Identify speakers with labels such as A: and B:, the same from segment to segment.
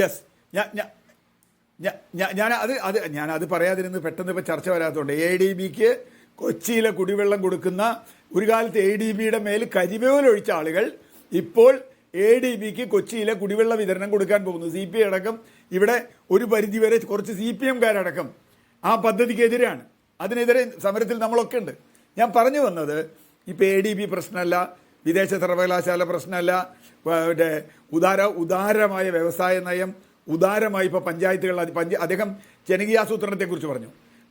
A: Yes ഞാൻ ഞാൻ അത് അത് ഞാൻ അത് പറയാതിരുന്ന് പെട്ടെന്ന് ഇപ്പോൾ ചർച്ച വരാത്തതുകൊണ്ട്. എ ഡി ബിക്ക് കൊച്ചിയിലെ കുടിവെള്ളം കൊടുക്കുന്ന ഒരു കാലത്ത് എ ഡി ബിയുടെ മേൽ കരിവേലൊഴിച്ച ആളുകൾ ഇപ്പോൾ എ ഡി ബിക്ക് കൊച്ചിയിലെ കുടിവെള്ള വിതരണം കൊടുക്കാൻ പോകുന്നു. സി പി ഐ അടക്കം ഇവിടെ ഒരു പരിധിവരെ കുറച്ച് സി പി എംകാരടക്കം ആ പദ്ധതിക്കെതിരെയാണ്. അതിനെതിരെ സമരത്തിൽ നമ്മളൊക്കെ ഉണ്ട്. ഞാൻ പറഞ്ഞു വന്നത് ഇപ്പോൾ എ ഡി ബി പ്രശ്നമല്ല വിദേശ സർവകലാശാല പ്രശ്നമല്ല മറ്റേ ഉദാര ഉദാരമായ വ്യവസായ നയം ഉദാരമായി ഇപ്പോൾ പഞ്ചായത്തുകൾ പഞ്ച അദ്ദേഹം ജനകീയാസൂത്രണത്തെക്കുറിച്ച് പറഞ്ഞു.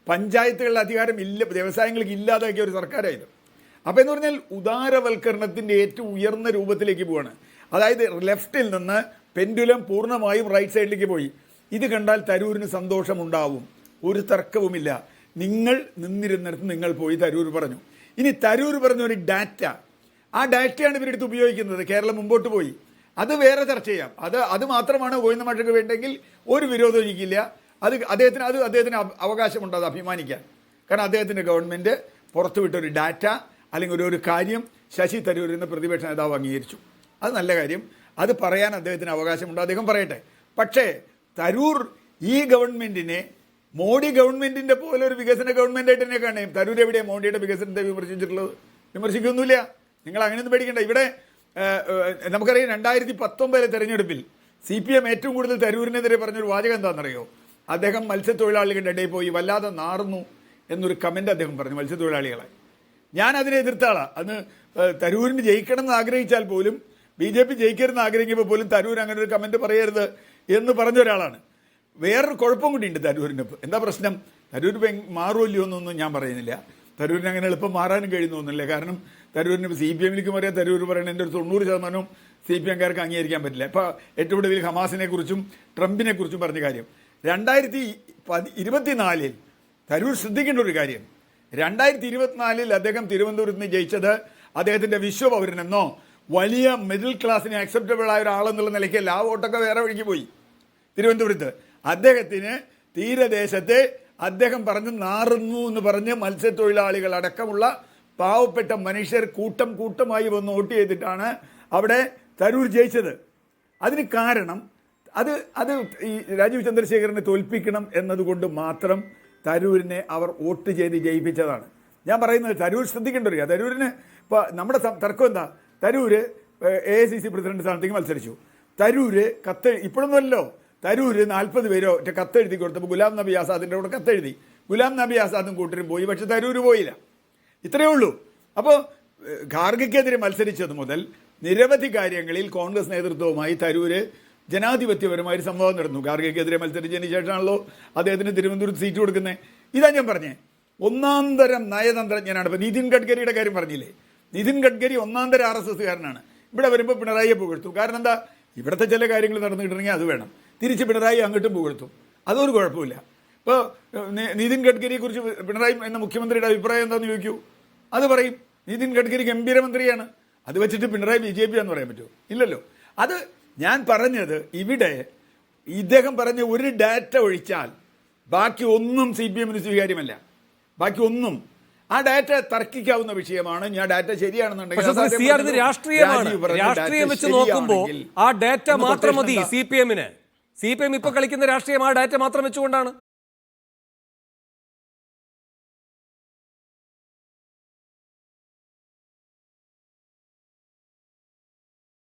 A: പഞ്ചായത്തുകളിൽ അധികാരം ഇല്ല വ്യവസായങ്ങൾക്ക് ഇല്ലാതാക്കിയ ഒരു സർക്കാരായത് അപ്പോൾ എന്ന് പറഞ്ഞാൽ ഉദാരവൽക്കരണത്തിന്റെ ഏറ്റവും ഉയർന്ന രൂപത്തിലേക്ക് പോവാണ്. അതായത് ലെഫ്റ്റിൽ നിന്ന് പെൻഡുലം പൂർണമായും റൈറ്റ് സൈഡിലേക്ക് പോയി. ഇത് കണ്ടാൽ തരൂരിന് സന്തോഷമുണ്ടാവും. ഒരു തർക്കവുമില്ല. നിങ്ങൾ നിന്നിരുന്നിടത്ത് നിങ്ങൾ പോയി തരൂർ പറഞ്ഞു. ഇനി തരൂർ പറഞ്ഞ ഒരു ഡാറ്റ ആ ഡാറ്റയാണ് ഇവരെടുത്ത് ഉപയോഗിക്കുന്നത്. കേരളം മുമ്പോട്ട് പോയി. അത് വേറെ ചർച്ച ചെയ്യാം. അത് അത് മാത്രമാണ് ഗോവിന്ദ മാഷക്ക് വേണ്ടെങ്കിൽ ഒരു വിരോധം എനിക്കില്ല. അത് അദ്ദേഹത്തിന് അത് അദ്ദേഹത്തിന് അവ- അവകാശമുണ്ട് അത് അഭിമാനിക്കാൻ. കാരണം അദ്ദേഹത്തിന്റെ ഗവൺമെന്റ് പുറത്തുവിട്ട ഒരു ഡാറ്റ അല്ലെങ്കിൽ ഒരു ഒരു കാര്യം ശശി തരൂർ എന്ന പ്രതിപക്ഷ നേതാവ് അംഗീകരിച്ചു. അത് നല്ല കാര്യം. അത് പറയാൻ അദ്ദേഹത്തിന് അവകാശമുണ്ട്. അദ്ദേഹം പറയട്ടെ. പക്ഷേ തരൂർ ഈ ഗവൺമെന്റിനെ മോഡി ഗവൺമെന്റിന്റെ പോലെ ഒരു വികസന ഗവൺമെന്റ് ആയിട്ട് തന്നെ കാണുകയും തരൂർ എവിടെയാണ് മോഡിയുടെ വികസനത്തെ വിമർശിച്ചിട്ടുള്ളത്? വിമർശിക്കൊന്നുമില്ല. നിങ്ങൾ അങ്ങനെയൊന്നും പേടിക്കണ്ട. ഇവിടെ നമുക്കറിയാം രണ്ടായിരത്തി പത്തൊമ്പതിലെ തെരഞ്ഞെടുപ്പിൽ സി പി എം ഏറ്റവും കൂടുതൽ തരൂരിനെതിരെ പറഞ്ഞൊരു വാചകം എന്താണെന്നറിയോ? അദ്ദേഹം മത്സ്യത്തൊഴിലാളികളുടെ ഇടയിൽ പോയി വല്ലാതെ നാറുന്നു എന്നൊരു കമന്റ് അദ്ദേഹം പറഞ്ഞു മത്സ്യത്തൊഴിലാളികളെ. ഞാൻ അതിനെ എതിർത്താളാണ് അന്ന് തരൂരിന് ജയിക്കണം എന്ന് ആഗ്രഹിച്ചാൽ പോലും ബി ജെ പി ജയിക്കരുതെന്ന് ആഗ്രഹിക്കുമ്പോൾ പോലും തരൂർ അങ്ങനെ ഒരു കമന്റ് പറയരുത് എന്ന് പറഞ്ഞ ഒരാളാണ്. വേറൊരു കുഴപ്പം കൂടിയുണ്ട് തരൂരിന് എന്താ പ്രശ്നം? തരൂർ മാറുമല്ലോ എന്നൊന്നും ഞാൻ പറയുന്നില്ല. തരൂരിന് അങ്ങനെ എളുപ്പം മാറാനും കഴിയുന്നൊന്നുമില്ല കാരണം തരൂരിന് സി പി എമ്മിലേക്ക് പറയാം തരൂർ പറയുന്നതിന്റെ ഒരു തൊണ്ണൂറ് ശതമാനവും സി പി എംകാർക്ക് അംഗീകരിക്കാൻ പറ്റില്ല. ഇപ്പോൾ ഏറ്റവും കൂടുതൽ ഹമാസിനെ കുറിച്ചും ട്രംപിനെ കുറിച്ചും പറഞ്ഞ കാര്യം. രണ്ടായിരത്തി പതി ഇരുപത്തിനാലിൽ തരൂർ ശ്രദ്ധിക്കേണ്ട ഒരു കാര്യം. രണ്ടായിരത്തി ഇരുപത്തിനാലിൽ അദ്ദേഹം തിരുവനന്തപുരത്ത് നിന്ന് ജയിച്ചത് അദ്ദേഹത്തിന്റെ വിശ്വപൗരനെന്നോ വലിയ മിഡിൽ ക്ലാസ്സിന് അക്സെപ്റ്റബിൾ ആയ ഒരാളെന്നുള്ള നിലയ്ക്ക് എല്ലാ വോട്ടൊക്കെ വേറെ വഴിക്ക് പോയി. തിരുവനന്തപുരത്ത്. അദ്ദേഹത്തിന് തീരദേശത്തെ അദ്ദേഹം പറഞ്ഞു നാറുന്നു എന്ന് പറഞ്ഞ് മത്സ്യത്തൊഴിലാളികൾ അടക്കമുള്ള പാവപ്പെട്ട മനുഷ്യർ കൂട്ടം കൂട്ടമായി വന്ന് വോട്ട് ചെയ്തിട്ടാണ് അവിടെ തരൂർ ജയിച്ചത്. അതിന് കാരണം അത് അത് ഈ രാജീവ് ചന്ദ്രശേഖരനെ തോൽപ്പിക്കണം എന്നതുകൊണ്ട് മാത്രം തരൂരിനെ അവർ വോട്ട് ചെയ്ത് ജയിപ്പിച്ചതാണ്. ഞാൻ പറയുന്നത് തരൂർ ശ്രദ്ധിക്കേണ്ട ഒരു. തരൂരിന് ഇപ്പോൾ നമ്മുടെ തർക്കം എന്താ? Tharoor A I C C president സ്ഥാനത്തേക്ക് മത്സരിച്ചു. തരൂര് കത്ത് ഇപ്പോഴൊന്നുമല്ലോ തരൂര് നാൽപ്പത് പേരോ ഒറ്റ കത്തെഴുതി കൊടുത്തപ്പോൾ ഗുലാം നബി ആസാദിന്റെ കൂടെ കത്തെഴുതി. ഗുലാം നബി ആസാദും കൂട്ടരും പോയി പക്ഷെ തരൂർ പോയില്ല. ഇത്രയേ ഉള്ളൂ. അപ്പോൾ ഖാർഗയ്ക്കെതിരെ മത്സരിച്ചത് മുതൽ നിരവധി കാര്യങ്ങളിൽ കോൺഗ്രസ് നേതൃത്വവുമായി തരൂര് ജനാധിപത്യപരമായ ഒരു സംഭവം നടന്നു. ഖാർഗയ്ക്കെതിരെ മത്സരിച്ചതിന് ശേഷമാണല്ലോ അദ്ദേഹത്തിന് തിരുവനന്തപുരത്ത് സീറ്റ് കൊടുക്കുന്നത് ഇതാ ഞാൻ പറഞ്ഞേ. ഒന്നാം തരം നയതന്ത്രജ്ഞനാണ്. ഇപ്പോൾ നിതിൻ ഗഡ്കരിയുടെ കാര്യം പറഞ്ഞില്ലേ? നിതിൻ ഗഡ്കരി ഒന്നാം തരം ആർ എസ് എസ്സുകാരനാണ്. ഇവിടെ വരുമ്പോൾ പിണറായിയെ പുകഴ്ത്തു. കാരണം എന്താ? ഇവിടുത്തെ ചില കാര്യങ്ങൾ നടന്നിട്ടുണ്ടെങ്കിൽ അത് വേണം. തിരിച്ച് പിണറായി അങ്ങോട്ടും പുകഴ്ത്തും. അതൊരു കുഴപ്പമില്ല. ഇപ്പോൾ നിതിൻ ഗഡ്കരിയെ കുറിച്ച് പിണറായി എന്ന മുഖ്യമന്ത്രിയുടെ അഭിപ്രായം എന്താണെന്ന് ചോദിക്കൂ? അത് പറയും നിതിൻ ഗഡ്കരി ഗംഭീര മന്ത്രിയാണ് അത് വെച്ചിട്ട് പിണറായി ബി ജെ പി ആണെന്ന് പറയാൻ പറ്റുമോ? ഇല്ലല്ലോ. അത് ഞാൻ പറഞ്ഞത് ഇവിടെ ഇദ്ദേഹം പറഞ്ഞ ഒരു ഡാറ്റ ഒഴിച്ചാൽ ബാക്കി ഒന്നും സി പി എമ്മിന് സ്വീകാര്യമല്ല. ബാക്കി ഒന്നും. ആ ഡാറ്റ തർക്കിക്കാവുന്ന വിഷയമാണ്. ഞാൻ ഡാറ്റ ശരിയാണെന്നുണ്ടെങ്കിൽ
B: രാഷ്ട്രീയമാണ്. രാഷ്ട്രീയം വെച്ച് നോക്കുമ്പോൾ ആ ഡാറ്റ മാത്രം മതി സി പി എമ്മിന് സി പി എം ഇപ്പൊ കളിക്കുന്ന രാഷ്ട്രീയം ആ ഡാറ്റ മാത്രം വെച്ചുകൊണ്ടാണ്.